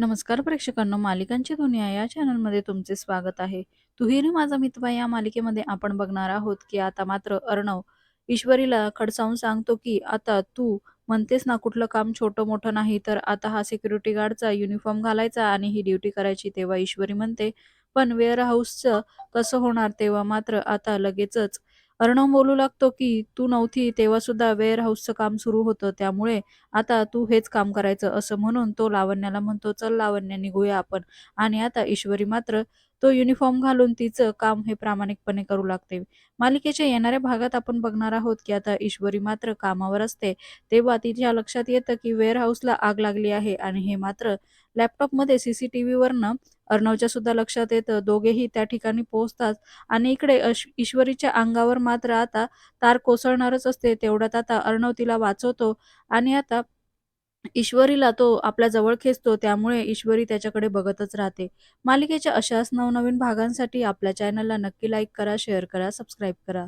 नमस्कार प्रेक्षकांनो मालिकांची दुनिया या चॅनलमध्ये तुमचे स्वागत आहे. तुही माझा मितवा या मालिकेमध्ये आपण बघणार आहोत की आता मात्र अर्णव ईश्वरीला खडसावून सांगतो की आता तू म्हणतेस ना कुठलं काम छोटं मोठं नाही तर आता हा सिक्युरिटी गार्डचा युनिफॉर्म घालायचा आणि ही ड्युटी करायची तेव्हा ईश्वरी म्हणते पण वेअर हाऊसचं कसं होणार तेव्हा मात्र आता लगेचच अर्णव बोलू लागतो की तू नव्हती तेव्हा सुद्धा वेअर हाऊसचं काम सुरू होतं त्यामुळे आता तू हेच काम करायचं असं म्हणून तो लावण्याला म्हणतो चल लावण्या निघूया आपण. आणि आता ईश्वरी मात्र तो युनिफॉर्म घालून तिचं काम हे प्रामाणिकपणे करू लागते. मालिकेच्या येणाऱ्या भागात आपण बघणार आहोत की आता ईश्वरी मात्र कामावर असते. तेव्हा तिच्या लक्षात येतं की वेअरहाऊसला आग लागली आहे आणि हे मात्र लॅपटॉपमध्ये सीसीटीव्हीवरनं अर्णवच्या सुद्धा लक्षात येतं. दोघेही त्या ठिकाणी पोहोचतात आणि इकडे ईश्वरीच्या अंगावर मात्र आता तार कोसळणारच असते. तेवढ्यात आता अर्णव तिला वाचवतो आणि आता ईश्वरीला तो आपल्या जवळ खेचतो त्यामुळे ईश्वरी त्याच्याकडे बघतच राहते. मालिकेच्या अशाच नवनवीन भागांसाठी आपल्या चॅनलला नक्की लाईक करा शेअर करा सबस्क्राईब करा.